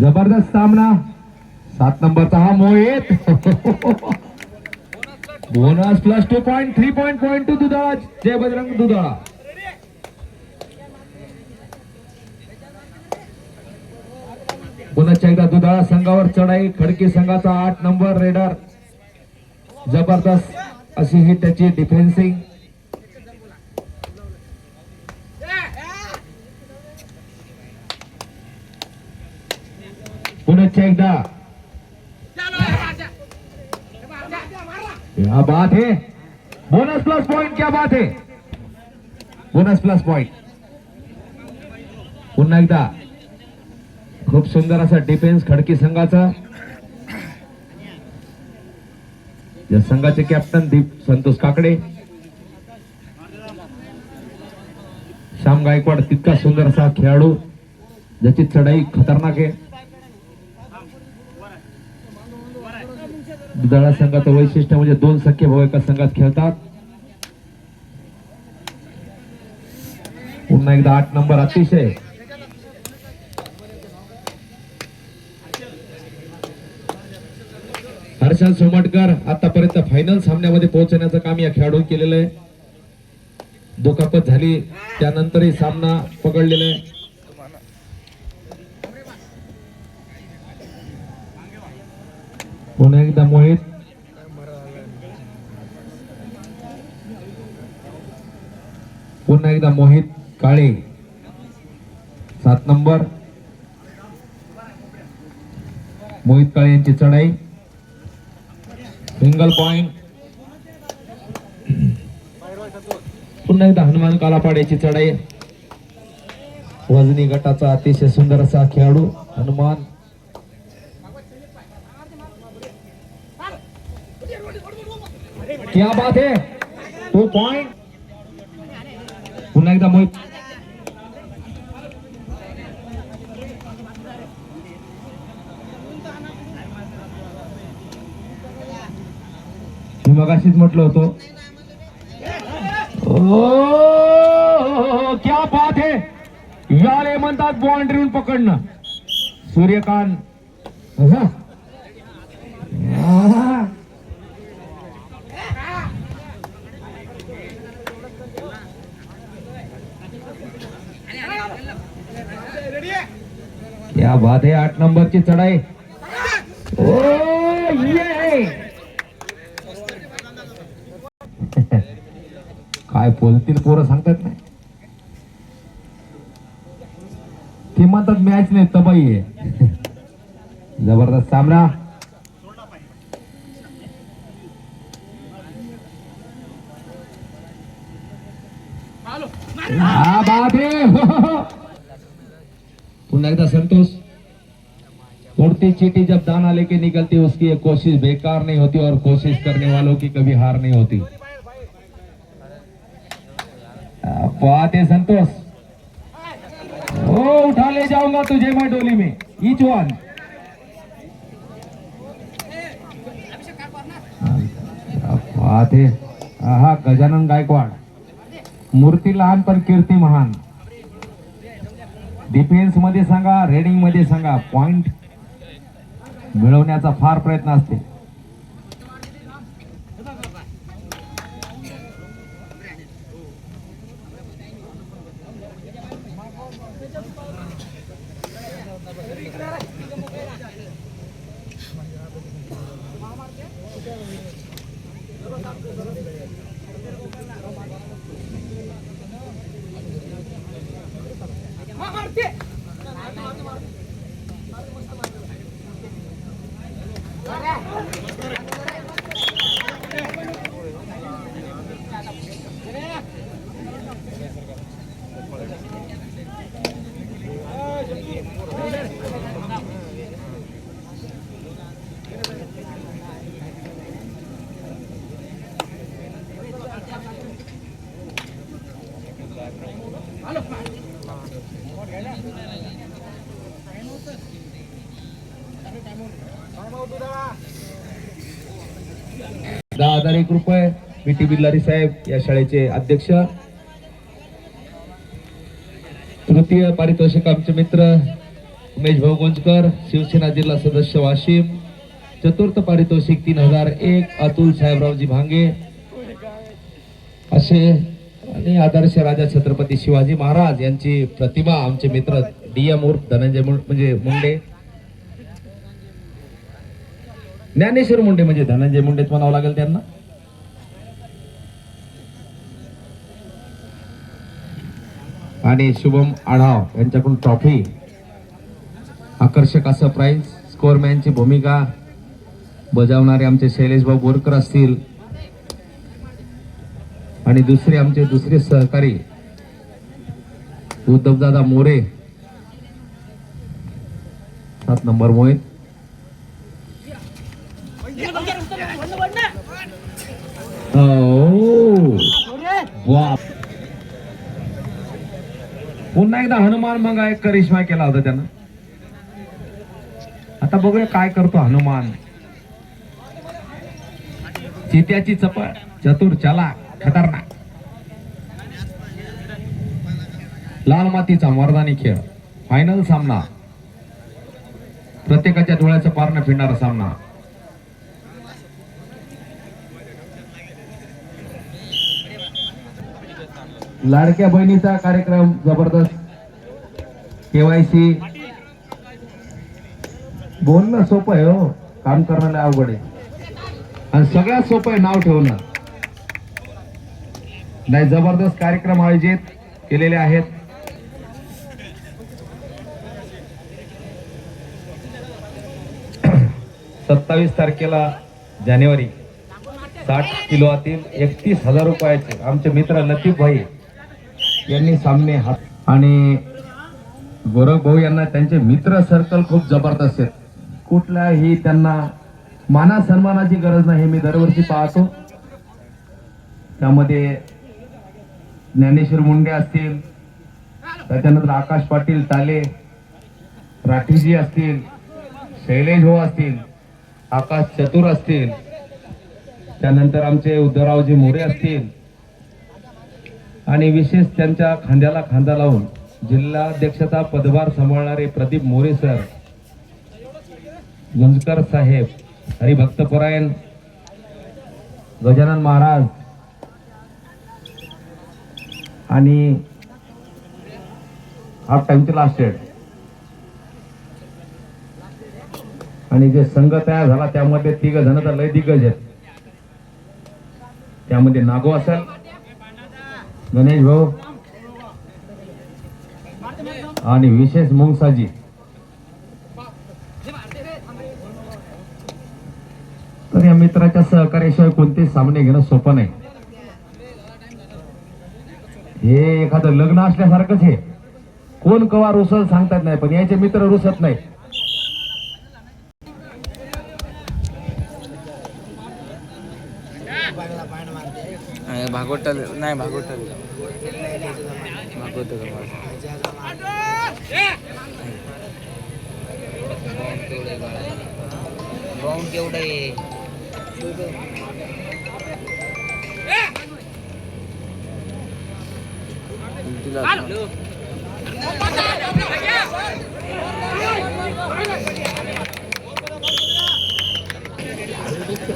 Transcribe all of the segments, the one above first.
जबरदस्त सामना. सात नंबरचा हा Mohit. Bonus plus two point three point point two Dudhala. Jai Bajrang Dudhala. दहा संघावर चढाई खडकी संघाचा आठ नंबर रेडर. जबरदस्त अशी ही त्याची डिफेन्सिंग पुन्हा एकदा क्या बात है? बोनस प्लस पॉइंट क्या बात है? बोनस प्लस पॉइंट पुन्हा एकदा. खूप सुंदर असा डिफेन्स खडकी संघाचा. या संघाचे कॅप्टन दीप संतोष काकडे. श्याम गायकवाड तितका सुंदर असा खेळाडू ज्याची चढाई खतरनाक आहे. दुधाळा संघाचं वैशिष्ट्य म्हणजे दोन सख्खे भाऊ एका संघात खेळतात. पुन्हा एकदा आठ नंबर अतिशय. प्रशांत सोमटकर आतापर्यंत फायनल सामन्यामध्ये पोहोचण्याचं काम या खेळाडून केलेलं आहे. दुखापत झाली त्यानंतरही सामना पकडलेला आहे. पुन्हा एकदा मोहित. पुन्हा एकदा मोहित काळे. सात नंबर. मोहित काळे यांची चढाई. Single point. पुन्हा एकदा हनुमान कालापाड्याची चढाई. वजनी गटाचा अतिशय सुंदर असा खेळाडू हनुमान. क्या बात है? तो पॉइंट पुन्हा एकदा मोहित. मगाशीच म्हटलं होतो. क्या बात है. याले म्हणतात बाउंड्रीवरून पकडणं. सूर्यकांत. क्या बात है आठ नंबरची चढाई ओ ये काय बोलतील पोरं सांगतात नाही. ते म्हणतात मॅच नाही तबाई आहे. जबरदस्त सामना. पुन्हा एकदा संतोष. उड़ती चीटी जब दाना लेके निकलती उसकी ये कोशिश बेकार नहीं होती और कोशिश करने वालों की कभी हार नहीं होती. बात है संतोष. हो, ओ उठा ले जाऊंगा तुझे मैं डोली में. ईच वन बात है हा गजानन गायकवाड. मूर्ती लहान पण कीर्ती महान. डिफेन्समध्ये सांगा रेडिंगमध्ये सांगा. पॉइंट मिळवण्याचा फार प्रयत्न असते. दहा हजार एक रुपये. पी टी बिल्लारी साहेब या शाळेचे अध्यक्ष. तृतीय पारितोषिक आमचे मित्र उमेश भाऊ गोंजकर शिवसेना जिल्हा सदस्य वाशिम. चतुर्थ पारितोषिक तीन हजार एक अतुल साहेबरावजी भांगे. असे आणि आदर्श राजा छत्रपती शिवाजी महाराज यांची प्रतिमा आमचे मित्र डी एम उर्फ धनंजय म्हणजे मुंडे. ज्ञानेश्वर मुंडे म्हणजे धनंजय मुंडेच म्हणावं लागेल त्यांना. आणि शुभम आढाव यांच्याकडून ट्रॉफी आकर्षक असं प्राइज स्कोअरमॅनची भूमिका. बजावणारे आमचे शैलेश भाऊ बोरकर असतील. आणि दुसरे आमचे दुसरे सहकारी. उद्धवदादा मोरे. सात नंबर मोहित Oh. वा हो. पुन्हा एकदा हनुमान मग एक करिश्मा केला होता त्यानं. आता बघूया काय करतो हनुमान. चित्याची चपळ चतुर चला खतरनाक. लाल मातीचा मर्दानी खेळ. फायनल सामना. प्रत्येकाच्या डोळ्याचं पारणं फिरणारा सामना. लाडक्या बहिणीचा कार्यक्रम जबरदस्त. केवायसी बोलणं सोपं आहे हो. काम करणं अवघड आहे. आणि सगळ्यात सोपं आहे नाव ठेवणं. नाही जबरदस्त कार्यक्रम आयोजित केलेले आहेत. सत्तावीस तारखेला जानेवारी. साठ किलो आतील एकतीस हजार रुपयाचे. आमचे मित्र लतीफ भाई यांनी सामने हात आणि गोरख भाऊ यांना त्यांचे मित्र सर्कल खूप जबरदस्त आहेत. कुठल्याही त्यांना माना सन्मानाची गरज नाही हे मी दरवर्षी पाहतो. त्यामध्ये ज्ञानेश्वर मुंडे असतील त्याच्यानंतर आकाश पाटील ताले राठीजी असतील शैलेश हो असतील आकाश चतुर असतील त्यानंतर आमचे उद्धवरावजी मोरे असतील आणि विशेष त्यांच्या खांद्याला खांदा लावून जिल्हाध्यक्षता पदभार सांभाळणारे प्रदीप मोरे सर गुंजकर साहेब हरिभक्तपरायण गजानन महाराज आणि हाफ टाइमचे लास्ट डेट आणि जे संघ तयार झाला त्यामध्ये तिघ जण तर लय दिग्गज आहेत. त्यामध्ये नागो असेल गणेश भाऊ. आणि विशेष मुंगसाजी. तर या मित्राच्या सहकार्याशिवाय कोणतेच सामने घेणं सोपं नाही. हे एखादं लग्न असल्यासारखंच हे. कोण कवा रुसल सांगतात नाही पण याचे मित्र रुसत नाही नाही, भागवताल नाही भागवताल. भागवत बाउंड केवढं आहे? तुला येते का कोणत्या इथे का भावाच्या इथे त्याच्या शूटिंग करतो त्याची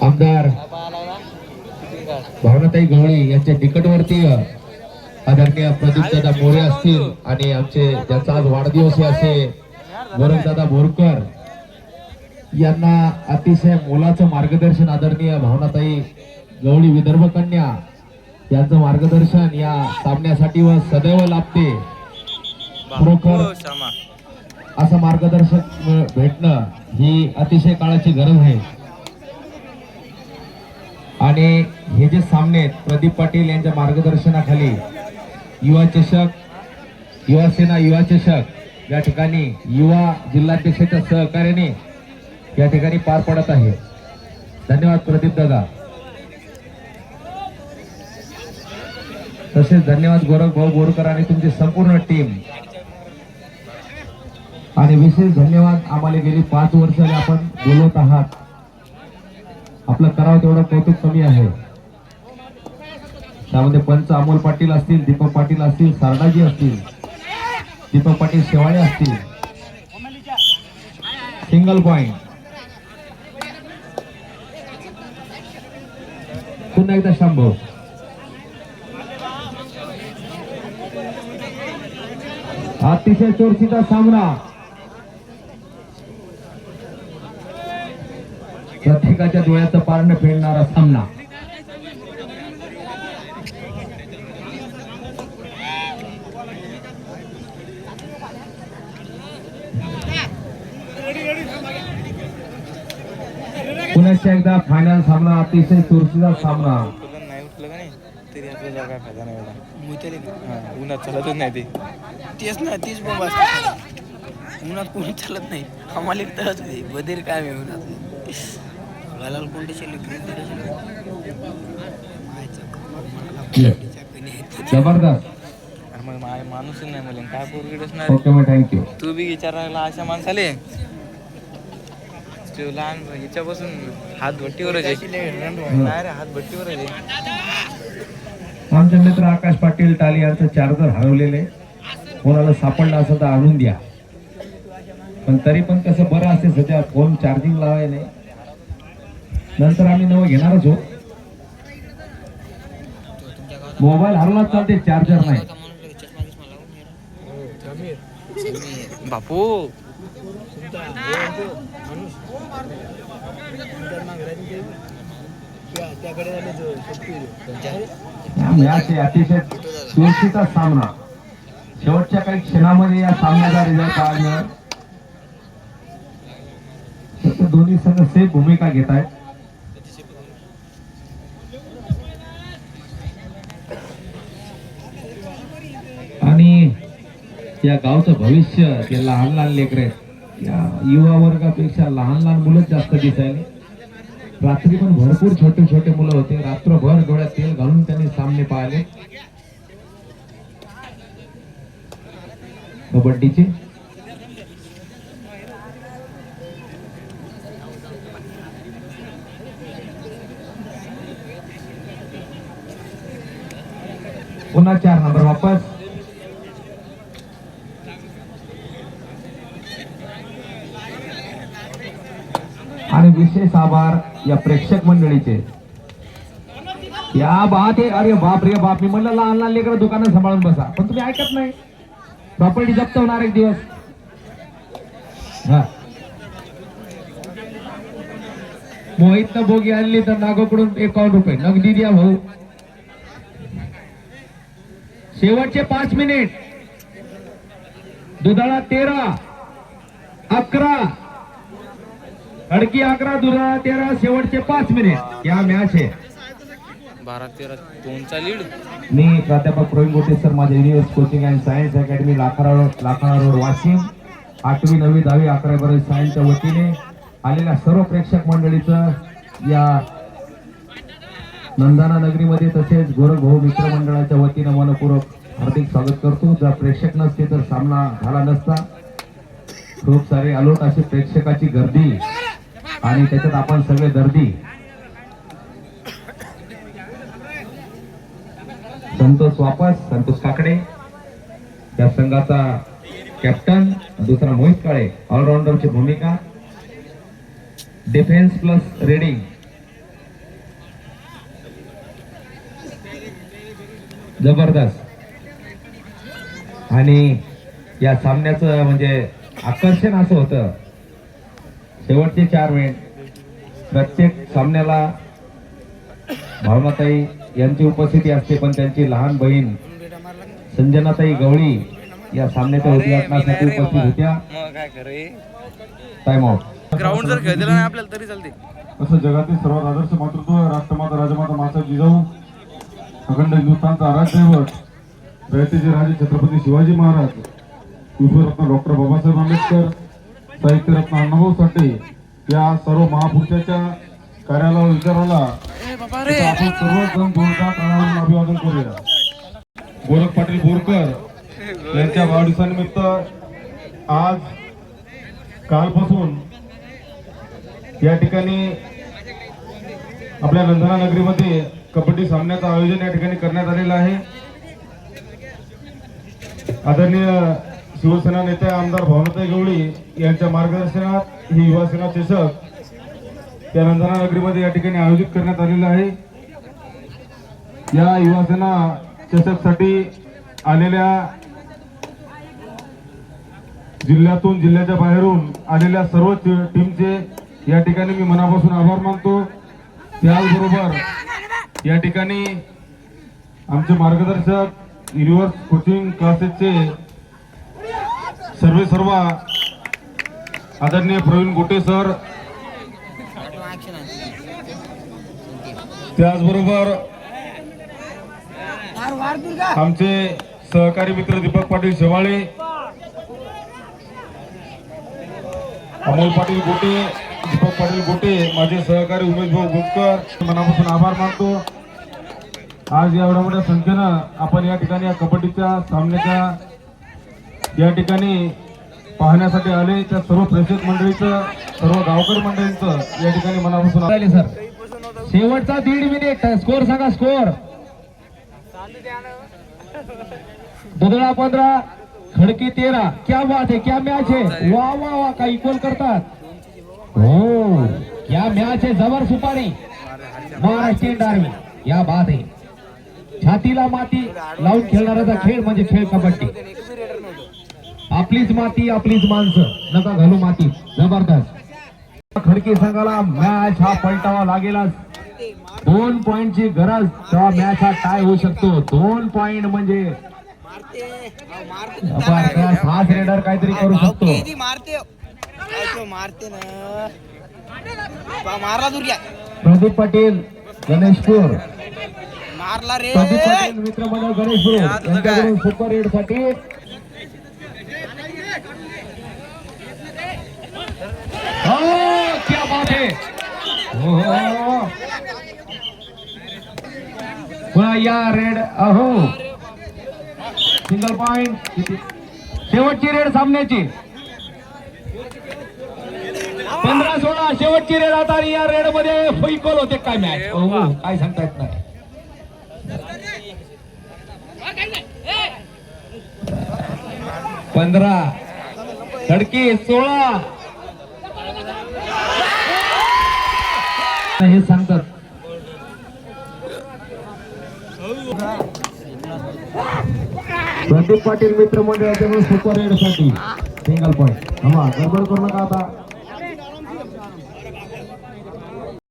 आमदार भावनाताई गवळी यांच्या निकटवर्तीय आदरणीय प्रदीप दादा मोरे असतील आणि आमचे ज्यांचा आज वाढदिवस आहे असे दादा बोरकर यांना अतिशय मोलाचं मार्गदर्शन आदरणीय भावनाताई गवळी विदर्भ कन्या यांचं मार्गदर्शन या सामन्यासाठी व सदैव लाभते. खरोखर श्यामा. असं मार्गदर्शक भेटणं ही अतिशय काळाची गरज आहे. आणि हे जे सामने आहेत प्रदीप पाटील यांच्या मार्गदर्शनाखाली युवा चषक युवा सेना युवा चषक या ठिकाणी युवा जिल्हाध्यक्षाच्या सहकार्याने या ठिकाणी पार पडत आहे. धन्यवाद प्रदीप दादा. तसेच धन्यवाद गोरख भाऊ बोरकर आणि तुमची संपूर्ण टीम. आणि विशेष धन्यवाद. आम्हाला गेली पाच वर्ष आपण बोलवत आहात. आपलं करावं तेवढं कौतुक कमी आहे. त्यामध्ये पंच अमोल पाटील असतील दीपक पाटील असतील सारडाजी असतील दीपक पाटील शेवाळे असतील. Single point. पुन्हा एकदा शंभू. अतिशय चोरशीचा सामना. प्रत्येकाच्या डोळ्याचं पारणं फेडणारा सामना. पुण्याच्या एकदा फायनल सामना अतिशय चोरशीचा सामना. नाही उठलं का नाही तरी आपल्या काय फायदा नाही एवढा उन्हात चालतच नाही ते तेच ना तीच बोंब असते उन्हात कोणी चालत नाही. आम्हाला तरच होते बधीर काय आहे उन्हात? घालाल कोणते जबरदस्त. मग मा- माणूसच नाही मला काय पोरगडच नाही ओके मग थँक्यू तू बी विचारायला अशा माणसाले? तो लहान ह्याच्यापासून हात भट्टीवरच आहे. नाही रे हात भट्टीवरच आहे. आमचे मित्र आकाश पाटील टाली यांचं चार्जर हरवलेले. कोणाला सापडलं असं तर आणून द्या. पण तरी पण कसं बरं असते सध्या फोन चार्जिंग लावाय नाही नंतर आम्ही नवं घेणारच हो मोबाईल हरवला चालते चार्जर नाही. बापू. अतिशय चुरशीचा सामना. शेवटच्या काही क्षणामध्ये या सामन्याचा रिझल्ट तसं दोन्ही संघ सेफ भूमिका घेत आहेत आणि या गावचं भविष्य ते लहान लहान लेकर आहेत. या युवा वर्गापेक्षा लहान लहान मुलंच जास्त दिसायला. रात्री पण भरपूर छोटे छोटे मुलं होते. रात्रभर डोळ्यात तेल घालून त्यांनी सामने पाहिले. कबड्डीचे. पुन्हा चार नंबर वापस आणि विशेष आभार या प्रेक्षक मंडळीचे. या बात आहे अरे बाप रे बाप मी म्हणलं लहान लहान लेकर दुकान सांभाळून बसा. पण तुम्ही ऐकत नाही. प्रॉपर्टी जप्त होणार एक दिवस. हा. मोहित बोगी आणली तर नागोकडून एकावन्न रुपये. नगदी द्या भाऊ. शेवटचे पाच मिनिट. दुधाळा तेरा अकरा अडकी अकरा दुधाळा तेरा शेवटचे पाच मिनिट या मॅच आहे बारा तेरा दोनचा लीड मी प्राध्यापक प्रवीण गोटे सर माझ्या universe coaching and science academy Lakhara road Lakhara road Washim. आठवी नववी दहावी अकरावी बारावी सायन्सच्या वतीने आलेल्या सर्व प्रेक्षक मंडळीचं या नंदाना नगरीमध्ये तसेच गोरख भाऊ मित्र मंडळाच्या वतीनं मनपूर्वक हार्दिक स्वागत करतो. जर प्रेक्षक नसते तर सामना झाला नसता. खूप सारे अलोट अशी प्रेक्षकाची गर्दी. आणि त्याच्यात आपण सगळे दर्दी. संतोष वापस संतोष काकडे. या संघाचा कॅप्टन दुसरा मोहित काळे ऑलराऊंडरची भूमिका. डिफेन्स प्लस रेडिंग जबरदस्त. आणि या सामन्याचं म्हणजे आकर्षण असं होतं. शेवटचे चार मिनिट प्रत्येक सामन्याला भावनाताई यांची उपस्थिती असते पण त्यांची लहान बहीण संजनाताई गवळी या सामन्याच्या उद्घाटनासाठी उपस्थित होत्या. टाइम आउट ग्राउंड जर खेळलेला नाही आपल्याला तरी चालते. असं जगातील सर्वात आदर्श मातृत्व राष्ट्रमाता राजमाता माता जिजाऊ. अखंड हिंदुस्थानचा आराध्यदैवत जयतेचे राजे छत्रपती शिवाजी महाराज. विश्वरत्न डॉक्टर बाबासाहेब आंबेडकर. साहित्यरत्न अण्णाभाऊ साठे या सर्व महापुरुषाच्या कार्याला विचाराला आपण सर्वजण जोरदार टाळ्यांनी अभिवादन करूया. गोरख पाटील बोरकर यांच्या वाढदिवसानिमित्त आज कालपासून या ठिकाणी आपल्या नंदना नगरीमध्ये कबड्डी सामन्याचं आयोजन या ठिकाणी करण्यात आलेलं आहे. आदरणीय शिवसेना नेते आमदार भावनाताई गवळी यांच्या मार्गदर्शनात ही युवासेना चषक या नंदना नगरीमध्ये या ठिकाणी आयोजित करण्यात आलेलं आहे. या युवासेना चषकसाठी आलेल्या जिल्ह्यातून जिल्ह्याच्या बाहेरून आलेल्या सर्व टीमचे या ठिकाणी मी मनापासून आभार मानतो. त्याचबरोबर या ठिकाणी आमचे मार्गदर्शक युनिव्हर्स कोचिंग क्लासेसचे सर्वे सर्व आदरणीय प्रवीण गोटे सर. त्याचबरोबर आमचे सहकारी मित्र दीपक पाटील शेवाळे अमोल पाटील गोटे दीपक पाटील गोटे माझे सहकारी उमेश भाऊ गुंजकर मनापासून आभार मानतो. आज एवढ्या मोठ्या संख्येनं आपण या ठिकाणी या कबड्डीच्या सामन्याच्या या ठिकाणी पाहण्यासाठी आले त्या सर्व प्रेक्षक मंडळीचं सर्व गावकर मंडळींचं या ठिकाणी मनापासून आले सर. शेवटचा दीड मिनिट स्कोर सांगा स्कोर दुधळा पंधरा खडकी तेरा. क्या बात है क्या मॅच आहे. वा वा वा का इक्वल करतात. हो क्या मॅच आहे. जबर सुपारी. महाराष्ट्रीयन डार्वी या बात आहे. छातीला माती लावून खेळणाऱ्याचा खेळ म्हणजे खेळ कबड्डी. आपलीच माती आपलीच माणसं. नका घालू माती. जबरदस्त. खडकी संघाला मॅच हा पलटावा लागेलच. दोन पॉइंटची गरज तेव्हा मॅच हा टाय होऊ शकतो. दोन पॉइंट म्हणजे. हाच रेडर काहीतरी करू शकतो. मारते? काय तो मारते ना? बा, मारला दुर्या. प्रदीप पाटील गणेशपूर मारला रे. प्रदीप पाटील मित्रमंडळ गणेशपूर यांच्याकडून सुपर रेडसाठी हो, क्या बात है हो, हो. पुन्हा या रेड अहो. सिंगल पॉइंट शेवटची रेड सामन्याची. पंधरा सोळा शेवटची रेड आता आणि या रेडमध्ये फैकल होते काय मॅच हो काय सांगता येत नाही. पंधरा खडकी सोळा. हे सांगतात प्रदीप पाटील मित्र मंडळाच्या सुपर रेड साठी सिंगल पॉईंट हा गडबड करू नका आता.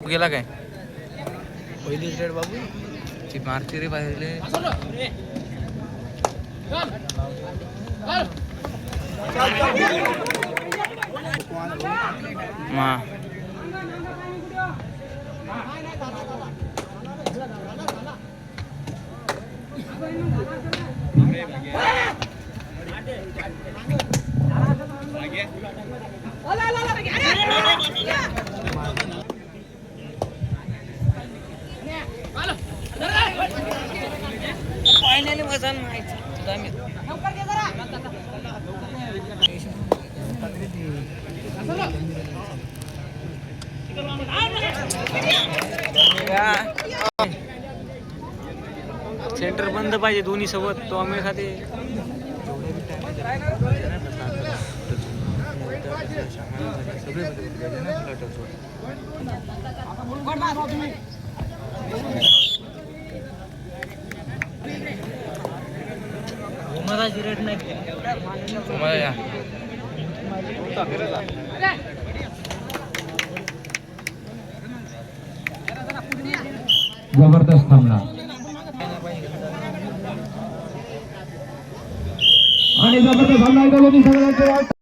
गेला काय? पहिलीच रेड बाबू. ती मारती रे बाहेरले. मा. सेंटर बंद पाहिजे दोन्ही सोबत तो आम्ही खाते. या. जबरदस्त सामना आणि जबरदस्त सामना एकदा दोन्ही संघांचे